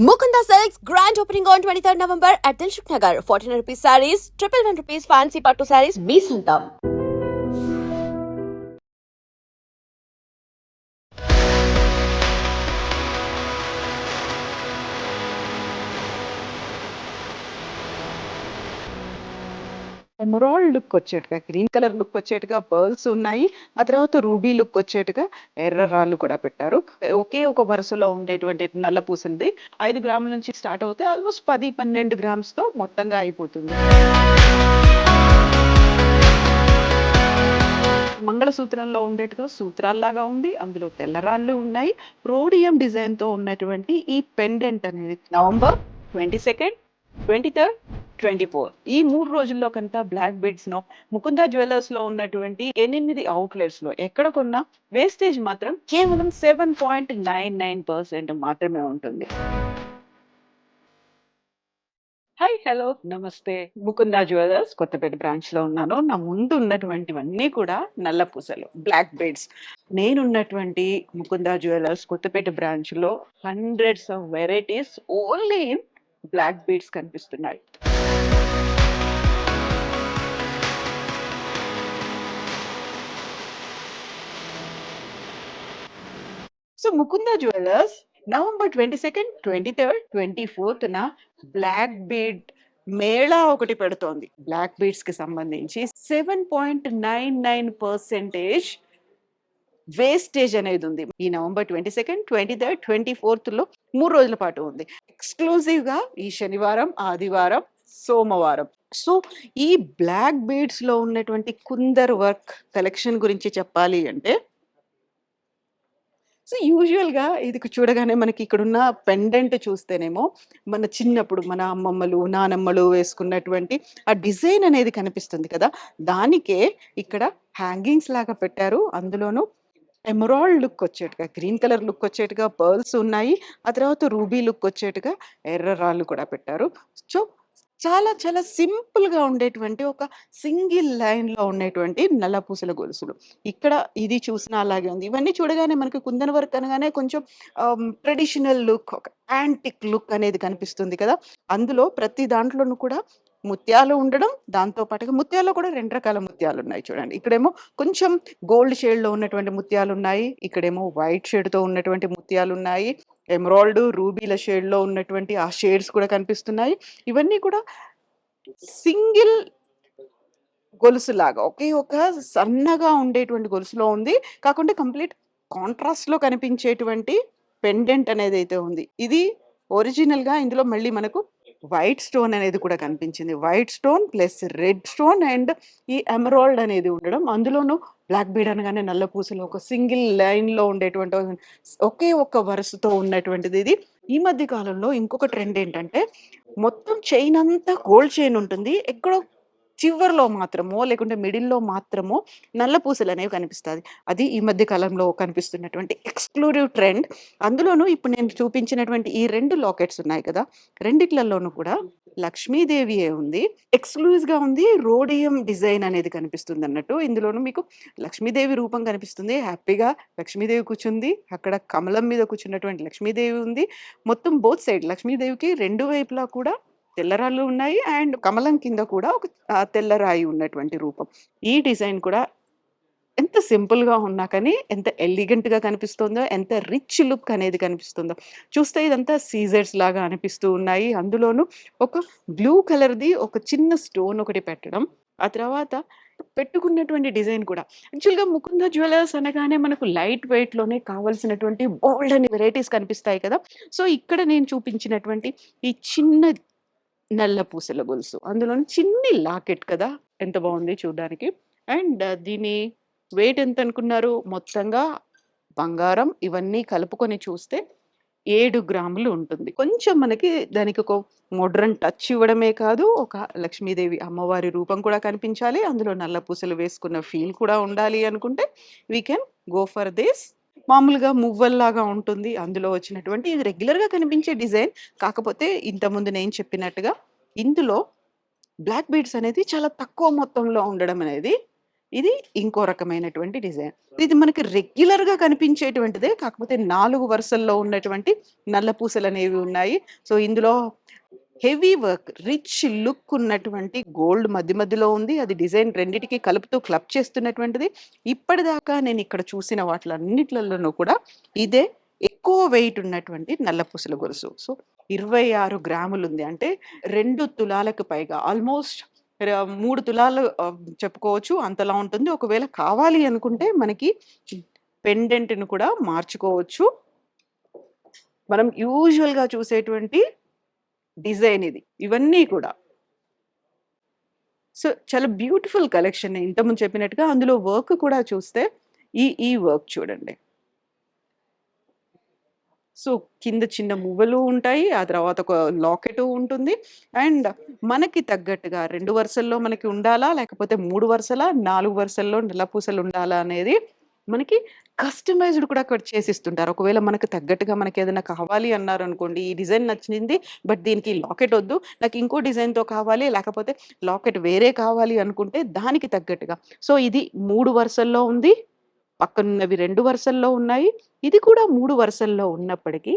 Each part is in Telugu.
Mukunda Silks grand opening on 23rd November at Dilshuk Nagar. 1400 rupees sarees, triple one rupees fancy patto sarees, మీ సొంతం. ఎమరాల్డ్ లుక్ వచ్చేట్టుగా గ్రీన్ కలర్ లుక్ వచ్చేట్టుగా పర్ల్స్ ఉన్నాయి. ఆ తర్వాత రూబీ లుక్ వచ్చేట్టుగా ఎర్ర రాళ్ళు కూడా పెట్టారు. ఒకే ఒక వరుసలో ఉండేటువంటి నల్ల పూసింది. ఐదు గ్రాముల నుంచి స్టార్ట్ అవుతే ఆల్మోస్ట్ పది పన్నెండు గ్రామ్స్తో మొత్తంగా అయిపోతుంది. మంగళసూత్రంలో ఉండేట్టుగా సూత్రాల్లాగా ఉంది. అందులో తెల్లరాళ్ళు ఉన్నాయి. రోడియం డిజైన్తో ఉన్నటువంటి ఈ పెండెంట్ అనేది November twenty second twenty third twenty four. ఈ మూడు రోజుల్లో కనుక బ్లాక్ బీడ్స్ నో ముకుంద జ్యువెలర్స్లో ఉన్నటువంటి ఎనిమిది అవుట్లెట్స్లో ఎక్కడ కొన్నా వేస్టేజ్ మాత్రం కేవలం seven point nine nine percent మాత్రమే ఉంటుంది. హాయ్ హలో నమస్తే. ముకుంద జ్యువెలర్స్ కొత్తపేట బ్రాంచ్లో ఉన్నాను. నా ముందు ఉన్నటువంటివన్నీ కూడా నల్ల పూసలు బ్లాక్ బీడ్స్ నేనున్నటువంటి ముకుంద జ్యువెలర్స్ కొత్తపేట బ్రాంచ్లో hundreds of varieties only in black beads కనిపిస్తున్నాయి. So Mukunda jewellers November twenty second twenty third twenty fourth black bead Mela ఒకటి పెడుతోంది. బ్లాక్ బీడ్స్కి సంబంధించి seven point nine nine percentage wastage అనేది ఉంది. ఈ November twenty second twenty third twenty ఫోర్త్లో మూడు రోజుల పాటు ఉంది. ఎక్స్క్లూజివ్గా ఈ శనివారం ఆదివారం సోమవారం. సో ఈ బ్లాక్ బీడ్స్లో ఉన్నటువంటి కుందర్ వర్క్ కలెక్షన్ గురించి చెప్పాలి అంటే సో యూజువల్గా ఇది చూడగానే మనకి ఇక్కడున్న పెండెంట్ చూస్తేనేమో మన చిన్నప్పుడు మన అమ్మమ్మలు నానమ్మలు వేసుకున్నటువంటి ఆ డిజైన్ అనేది కనిపిస్తుంది కదా! దానికే ఇక్కడ హ్యాంగింగ్స్ లాగా పెట్టారు. అందులోనూ ఎమరాల్డ్ లుక్ వచ్చేట్టుగా గ్రీన్ కలర్ లుక్ వచ్చేట్టుగా పర్ల్స్ ఉన్నాయి. ఆ తర్వాత రూబీ లుక్ వచ్చేట్టుగా ఎర్ర రాళ్ళు కూడా పెట్టారు. సో చాలా చాలా సింపుల్గా ఉండేటువంటి ఒక సింగిల్ లైన్లో ఉండేటువంటి నల్ల పూసల గొలుసులు. ఇక్కడ ఇది చూసినా అలాగే ఉంది. ఇవన్నీ చూడగానే మనకి కుందన వర్క్ అనగానే కొంచెం ట్రెడిషనల్ లుక్ ఒక యాంటిక్ లుక్ అనేది కనిపిస్తుంది కదా! అందులో ప్రతి దాంట్లోనూ కూడా ముత్యాలు ఉండడం దాంతో పాటుగా ముత్యాల్లో కూడా రెండు రకాల ముత్యాలు ఉన్నాయి చూడండి. ఇక్కడేమో కొంచెం గోల్డ్ షేడ్లో ఉన్నటువంటి ముత్యాలు ఉన్నాయి. ఇక్కడేమో వైట్ షేడ్తో ఉన్నటువంటి ముత్యాలు ఉన్నాయి. ఎమరాల్డ్ రూబీల షేడ్లో ఉన్నటువంటి ఆ షేడ్స్ కూడా కనిపిస్తున్నాయి. ఇవన్నీ కూడా సింగిల్ గొలుసులాగా ఒకే ఒక సన్నగా ఉండేటువంటి గొలుసులో ఉంది. కాకుండా కంప్లీట్ కాంట్రాస్ట్లో కనిపించేటువంటి పెండెంట్ అనేది అయితే ఉంది. ఇది ఒరిజినల్గా ఇందులో మళ్ళీ మనకు వైట్ స్టోన్ అనేది కూడా కనిపించింది. White stone plus red stone and ఈ ఎమరాల్డ్ అనేది ఉండడం. అందులోనూ బ్లాక్ బీడ్ అనగానే నల్ల పూసలు ఒక సింగిల్ లైన్లో ఉండేటువంటి ఒకే ఒక్క వరుసతో ఉన్నటువంటిది ఇది. ఈ మధ్య కాలంలో ఇంకొక ట్రెండ్ ఏంటంటే మొత్తం చైన్ అంతా గోల్డ్ చైన్ ఉంటుంది. ఎక్కడో చివర్లో మాత్రమో లేకుంటే మిడిల్లో మాత్రమో నల్ల పూసలు అనేవి కనిపిస్తుంది అది ఈ మధ్య కాలంలో కనిపిస్తున్నటువంటి ఎక్స్క్లూజివ్ ట్రెండ్. అందులోనూ ఇప్పుడు నేను చూపించినటువంటి ఈ రెండు లాకెట్స్ ఉన్నాయి కదా రెండిట్లలోనూ కూడా లక్ష్మీదేవియే ఉంది. ఎక్స్క్లూజివ్గా ఉంది రోడియం డిజైన్ అనేది కనిపిస్తుంది అన్నట్టు ఇందులోనూ మీకు లక్ష్మీదేవి రూపం కనిపిస్తుంది హ్యాపీగా లక్ష్మీదేవి కూర్చుంది అక్కడ కమలం మీద కూర్చున్నటువంటి లక్ష్మీదేవి ఉంది. మొత్తం బోత్ సైడ్ లక్ష్మీదేవికి రెండు వైపులా కూడా తెల్లరాళ్ళు ఉన్నాయి అండ్ కమలం కింద కూడా ఒక తెల్లరాయి ఉన్నటువంటి రూపం. ఈ డిజైన్ కూడా ఎంత సింపుల్గా ఉన్నా కానీ ఎంత ఎలిగెంట్గా కనిపిస్తుందో ఎంత రిచ్ లుక్ అనేది కనిపిస్తుందో. చూస్తే ఇదంతా సీజర్స్ లాగా అనిపిస్తూ ఉన్నాయి. అందులోనూ ఒక బ్లూ కలర్ది ఒక చిన్న స్టోన్ ఒకటి పెట్టడం. ఆ తర్వాత పెట్టుకున్నటువంటి డిజైన్ కూడా. యాక్చువల్గా ముకుంద జ్యువెలర్స్ అనగానే మనకు లైట్ వెయిట్లోనే కావాల్సినటువంటి బోల్డ్ అని వెరైటీస్ కనిపిస్తాయి కదా. సో ఇక్కడ నేను చూపించినటువంటి ఈ చిన్న నల్ల పూసల గొలుసు. అందులో చిన్ని లాకెట్ కదా ఎంత బాగుంది చూడడానికి. అండ్ దీని వెయిట్ ఎంత అనుకున్నారు? మొత్తంగా బంగారం ఇవన్నీ కలుపుకొని చూస్తే ఏడు గ్రాములు ఉంటుంది. కొంచెం మనకి దానికి ఒక మోడ్రన్ టచ్ ఇవ్వడమే కాదు ఒక లక్ష్మీదేవి అమ్మవారి రూపం కూడా కనిపించాలి. అందులో నల్ల పూసలు వేసుకున్న ఫీల్ కూడా ఉండాలి అనుకుంటే we can go for this మామూలుగా మువ్వల్లాగా ఉంటుంది అందులో వచ్చినటువంటి ఇది రెగ్యులర్గా కనిపించే డిజైన్ కాకపోతే ఇంతకుముందు నేను చెప్పినట్టుగా ఇందులో బ్లాక్ బీడ్స్ అనేది చాలా తక్కువ మొత్తంలో ఉండడం అనేది ఇది ఇంకో రకమైనటువంటి డిజైన్. ఇది మనకి రెగ్యులర్‌గా కనిపించేటువంటిదే. కాకపోతే నాలుగు వరుసల్లో ఉన్నటువంటి నల్ల పూసలు అనేవి ఉన్నాయి. సో, ఇందులో హెవీ వర్క్, రిచ్ లుక్ ఉన్నటువంటి గోల్డ్ మధ్య మధ్యలో ఉంది. అది డిజైన్ రెండిటికి కలుపుతూ క్లబ్ చేస్తున్నటువంటిది. ఇప్పటిదాకా ఇక్కడ చూసిన వాటిలన్నిట్లలోనూ కూడా ఇదే ఎక్కువ వెయిట్ ఉన్నటువంటి నల్ల పూసల గొలుసు. సో, 26 గ్రాములుంది. అంటే రెండు తులాలకు పైగా ఆల్‌మోస్ట్ మూడు తులాలు చెప్పుకోవచ్చు. అంతలా ఉంటుంది. ఒకవేళ కావాలి అనుకుంటే మనకి పెండెంట్‌ని కూడా మార్చుకోవచ్చు. మనం యూజువల్‌గా చూసేటువంటి డిజైన్ ఇది. ఇవన్నీ కూడా. సో, చాలా బ్యూటిఫుల్ కలెక్షన్. ఇంతకుముందు చెప్పినట్టుగా అందులో వర్క్ కూడా చూస్తే ఈ ఈ వర్క్ చూడండి. సో, కింద చిన్న మువ్వలు ఉంటాయి. ఆ తర్వాత ఒక లాకెట్ ఉంటుంది. అండ్ మనకి తగ్గట్టుగా రెండు వరుసల్లో మనకి ఉండాలా? లేకపోతే మూడు వరుసలా? నాలుగు వరుసల్లో నల్ల పూసలు ఉండాలా? అనేది మనకి కస్టమైజ్డ్ కూడా కట్ చేసిస్తుంటారు. ఒకవేళ మనకు తగ్గట్టుగా మనకి ఏదైనా కావాలి అన్నారు అనుకోండి ఈ డిజైన్ నచ్చింది. బట్ దీనికి లాకెట్ వద్దు నాకు ఇంకో డిజైన్‌తో కావాలి. లేకపోతే లాకెట్ వేరే కావాలి అనుకుంటే దానికి తగ్గట్టుగా. సో, ఇది మూడు వరుసల్లో ఉంది. పక్కనున్నవి రెండు వరుసల్లో ఉన్నాయి. ఇది కూడా మూడు వరుసల్లో ఉన్నప్పటికీ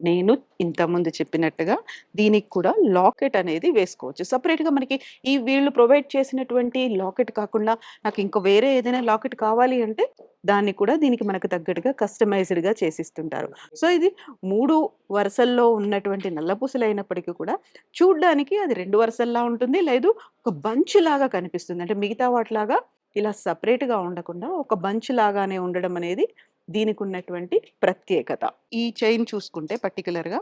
నేను ఇంతకుముందు చెప్పినట్టుగా దీనికి కూడా లాకెట్ అనేది వేసుకోవచ్చు. సెపరేట్‌గా మనకి ఈ వీళ్ళు ప్రొవైడ్ చేసినటువంటి లాకెట్ కాకుండా నాకు ఇంక వేరే ఏదైనా లాకెట్ కావాలి అంటే దాన్ని కూడా దీనికి మనకు తగ్గట్టుగా కస్టమైజ్డ్‌గా చేసిస్తుంటారు. సో, ఇది 3 వరుసల్లో ఉన్నటువంటి నల్ల పూసలైనప్పటికీ కూడా చూడ్డానికి అది 2 వరుసల్లా ఉంటుంది. లేదు ఒక బంచ్ లాగా కనిపిస్తుంది. అంటే మిగతా వాటిలాగా ఇలా సెపరేట్‌గా ఉండకుండా ఒక బంచ్ లాగానే ఉండడం అనేది దీనికి ఉన్నటువంటి ప్రత్యేకత. ఈ చైన్ చూసుకుంటే పర్టికులర్గా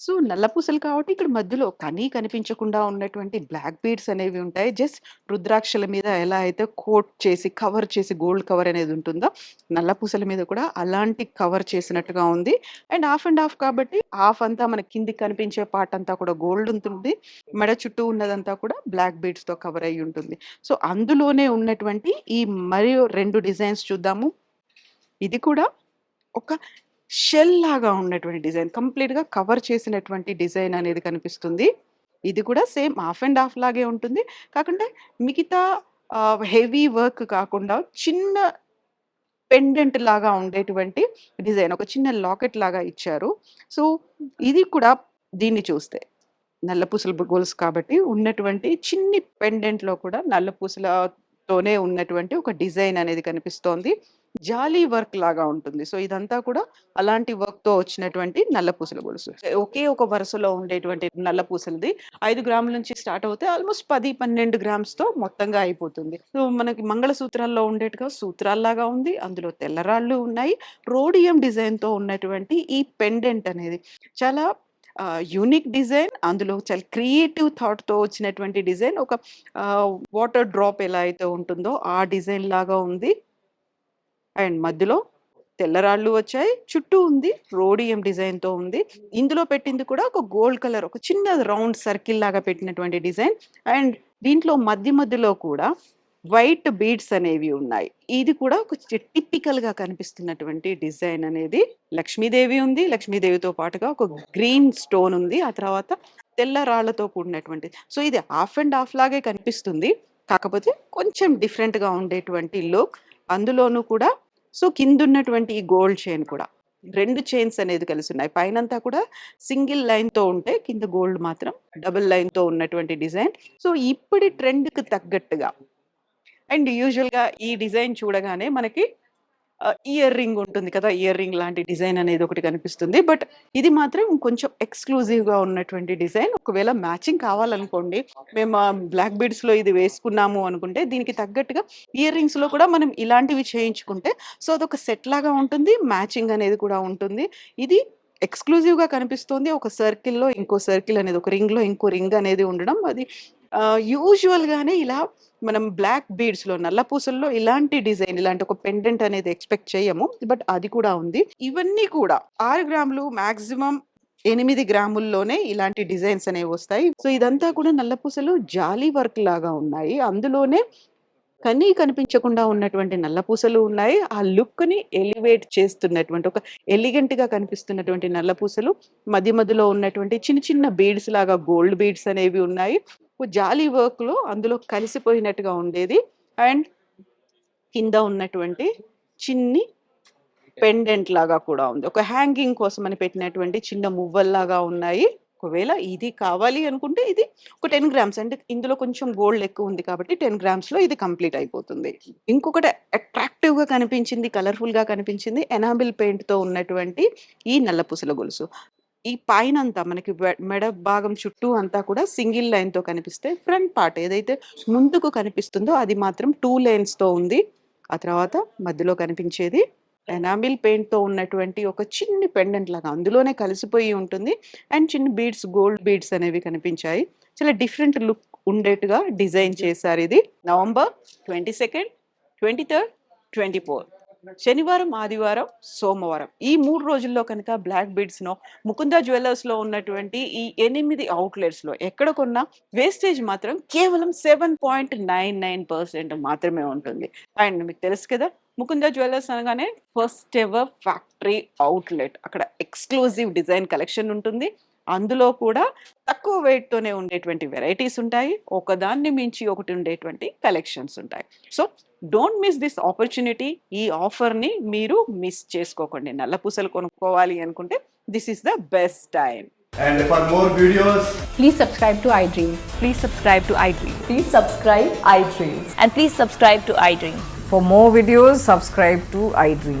సో, నల్ల పూసలు కాబట్టి ఇక్కడ మధ్యలో కనీ కనిపించకుండా ఉన్నటువంటి బ్లాక్ బీడ్స్ అనేవి ఉంటాయి. జస్ట్ రుద్రాక్షల మీద ఎలా అయితే కోట్ చేసి, కవర్ చేసి గోల్డ్ కవర్ అనేది ఉంటుందో, నల్ల పూసల మీద కూడా అలాంటి కవర్ చేసినట్టుగా ఉంది. అండ్ హాఫ్ అండ్ హాఫ్ కాబట్టి హాఫ్ అంతా మన కిందికి కనిపించే పార్ట్ అంతా కూడా గోల్డ్ ఉంటుంది. మెడ చుట్టూ ఉన్నదంతా కూడా బ్లాక్ బీడ్స్‌తో కవర్ అయ్యి ఉంటుంది. సో, అందులోనే ఉన్నటువంటి ఈ మరియు రెండు డిజైన్స్ చూద్దాము. ఇది కూడా ఒక షెల్ లాగా ఉన్నటువంటి డిజైన్. కంప్లీట్‌గా కవర్ చేసినటువంటి డిజైన్ అనేది కనిపిస్తుంది. ఇది కూడా సేమ్ హాఫ్ అండ్ హాఫ్ లాగే ఉంటుంది. కాకుంటే మిగతా హెవీ వర్క్ కాకుండా చిన్న పెండెంట్ లాగా ఉండేటువంటి డిజైన్. ఒక చిన్న లాకెట్ లాగా ఇచ్చారు. సో, ఇది కూడా దీన్ని చూస్తే నల్ల పూసల గొలుసు కాబట్టి ఉన్నటువంటి చిన్ని పెండెంట్‌లో కూడా నల్ల పూసలతోనే ఉన్నటువంటి ఒక డిజైన్ అనేది కనిపిస్తోంది. జాలీ వర్క్ లాగా ఉంటుంది. సో, ఇదంతా కూడా అలాంటి వర్క్తో వచ్చినటువంటి నల్ల పూసల గొలుసు. ఒకే ఒక వరుసలో ఉండేటువంటి నల్ల పూసలది ఐదు గ్రాముల నుంచి స్టార్ట్ అవుతే ఆల్‌మోస్ట్ 10, 12 గ్రామ్స్‌తో మొత్తంగా అయిపోతుంది. సో, మనకి మంగళసూత్రాల్లో ఉండేట్టుగా సూత్రాల్లాగా ఉంది. అందులో తెల్లరాళ్ళు ఉన్నాయి. రోడియం డిజైన్‌తో ఉన్నటువంటి ఈ పెండెంట్ అనేది చాలా యూనిక్ డిజైన్. అందులో చాలా క్రియేటివ్ థాట్‌తో వచ్చినటువంటి డిజైన్. ఒక వాటర్ డ్రాప్ ఎలా అయితే ఉంటుందో ఆ డిజైన్ లాగా ఉంది. అండ్ మధ్యలో తెల్లరాళ్ళు వచ్చాయి. చుట్టూ ఉంది. రోడియం డిజైన్తో ఉంది. ఇందులో పెట్టింది కూడా ఒక గోల్డ్ కలర్ ఒక చిన్న రౌండ్ సర్కిల్ లాగా పెట్టినటువంటి డిజైన్. అండ్ దీంట్లో మధ్య మధ్యలో కూడా వైట్ బీడ్స్ అనేవి ఉన్నాయి. ఇది కూడా ఒక టిపికల్గా కనిపిస్తున్నటువంటి డిజైన్ అనేది లక్ష్మీదేవి ఉంది. లక్ష్మీదేవితో పాటుగా ఒక గ్రీన్ స్టోన్ ఉంది. ఆ తర్వాత తెల్ల రాళ్ళతో కూడినటువంటి సో, ఇది హాఫ్ అండ్ హాఫ్ లాగే కనిపిస్తుంది. కాకపోతే కొంచెం డిఫరెంట్గా ఉండేటువంటి లుక్. అందులోనూ కూడా సో, కిందున్నటువంటి ఈ గోల్డ్ చైన్ కూడా రెండు చైన్స్ అనేది కలిసి ఉన్నాయి పైనంతా కూడా సింగిల్ లైన్‌తో ఉంటే కింద గోల్డ్ మాత్రం డబుల్ లైన్‌తో ఉన్నటువంటి డిజైన్. సో, ఇప్పటి ట్రెండ్‌కి తగ్గట్టుగా అండ్ యూజువల్‌గా ఈ డిజైన్ చూడగానే మనకి ఇయర్ రింగ్ ఉంటుంది కదా! ఇయర్ రింగ్ లాంటి డిజైన్ అనేది ఒకటి కనిపిస్తుంది. బట్ ఇది మాత్రం కొంచెం ఎక్స్‌క్లూజివ్‌గా ఉన్నటువంటి డిజైన్. ఒకవేళ మ్యాచింగ్ కావాలనుకోండి. మేము బ్లాక్ బీడ్స్‌లో ఇది వేసుకున్నాము అనుకుంటే దీనికి తగ్గట్టుగా ఇయర్ రింగ్స్‌లో కూడా మనం ఇలాంటివి చేయించుకుంటే సో, అదొక సెట్ లాగా ఉంటుంది. మ్యాచింగ్ అనేది కూడా ఉంటుంది. ఇది ఎక్స్‌క్లూజివ్‌గా కనిపిస్తోంది. ఒక సర్కిల్‌లో ఇంకో సర్కిల్ అనేది ఒక రింగ్‌లో ఇంకో రింగ్ అనేది ఉండడం అది యూజువల్‌గానే ఇలా మనం బ్లాక్ బీడ్స్‌లో నల్ల పూసల్లో ఇలాంటి డిజైన్ ఇలాంటి ఒక పెండెంట్ అనేది ఎక్స్‌పెక్ట్ చేయము. బట్ అది కూడా ఉంది. ఇవన్నీ కూడా ఆరు గ్రాములు మాక్సిమం ఎనిమిది గ్రాముల్లోనే ఇలాంటి డిజైన్స్ అనేవి వస్తాయి. సో, ఇదంతా కూడా నల్ల పూసలు జాలీ వర్క్ లాగా ఉన్నాయి. అందులోనే కనీ కనిపించకుండా ఉన్నటువంటి నల్ల పూసలు ఉన్నాయి. ఆ లుక్‌ని ఎలివేట్ చేస్తున్నటువంటి ఒక ఎలిగెంట్‌గా కనిపిస్తున్నటువంటి నల్ల పూసలు. మధ్య మధ్యలో ఉన్నటువంటి చిన్న చిన్న బీడ్స్ లాగా గోల్డ్ బీడ్స్ అనేవి ఉన్నాయి. జాలీ వర్క్‌లో అందులో కలిసిపోయినట్టుగా ఉండేది అండ్ కింద ఉన్నటువంటి చిన్ని పెండెంట్ లాగా కూడా ఉంది ఒక హ్యాంగింగ్ కోసం అని పెట్టినటువంటి చిన్న మువ్వల్లాగా ఉన్నాయి ఒకవేళ ఇది కావాలి అనుకుంటే ఇది ఒక టెన్ గ్రామ్స్. అంటే ఇందులో కొంచెం గోల్డ్ ఎక్కువ ఉంది కాబట్టి టెన్ గ్రామ్స్లో ఇది కంప్లీట్ అయిపోతుంది. ఇంకొకటి అట్రాక్టివ్గా కనిపించింది కలర్ఫుల్గా కనిపించింది ఎనాబిల్ పెయింట్తో ఉన్నటువంటి ఈ నల్లపూసల గొలుసు. ఈ పైన అంతా మనకి మెడ భాగం చుట్టూ అంతా కూడా సింగిల్ లైన్తో కనిపిస్తే ఫ్రంట్ పార్ట్ ఏదైతే ముందుకు కనిపిస్తుందో అది మాత్రం టూ లైన్స్తో ఉంది. ఆ తర్వాత మధ్యలో కనిపించేది ఎనామిల్ పెయింట్తో ఉన్నటువంటి ఒక చిన్ని పెండెంట్ లాగా అందులోనే కలిసిపోయి ఉంటుంది. అండ్ చిన్న బీడ్స్ గోల్డ్ బీడ్స్ అనేవి కనిపించాయి. చాలా డిఫరెంట్ లుక్ ఉండేట్టుగా డిజైన్ చేశారు ఇది. November twenty second twenty third twenty four. శనివారం ఆదివారం సోమవారం. ఈ మూడు రోజుల్లో కనుక బ్లాక్ బీడ్స్ను ముకుందా జ్యువెలర్స్లో ఉన్నటువంటి ఈ ఎనిమిది అవుట్లెట్స్లో ఎక్కడ కొన్నా వేస్టేజ్ మాత్రం కేవలం seven point nine nine percent మాత్రమే ఉంటుంది. అండ్ మీకు తెలుసు కదా ముకుందా జ్యువెలర్స్ అనగానే ఫస్ట్ ఎవర్ ఫ్యాక్టరీ అవుట్లెట్ అక్కడ ఎక్స్క్లూజివ్ డిజైన్ కలెక్షన్ ఉంటుంది. అందులో కూడా తక్కువ weight తోనే ఉండేటువంటి వెరైటీస్ ఉంటాయి ఒకదాన్ని మించి ఒకటి ఉండేటువంటి కలెక్షన్స్ ఉంటాయి so don't miss this opportunity ఈ ఆఫర్ని మీరు మిస్ చేసుకోకండి నల్ల పూసలు కొనుక్కోవాలి అనుకుంటే this is the best time And for more videos, Please subscribe to iDream. Please subscribe to iDream. Please subscribe iDream. And please subscribe to iDream. For more videos, subscribe to iDream.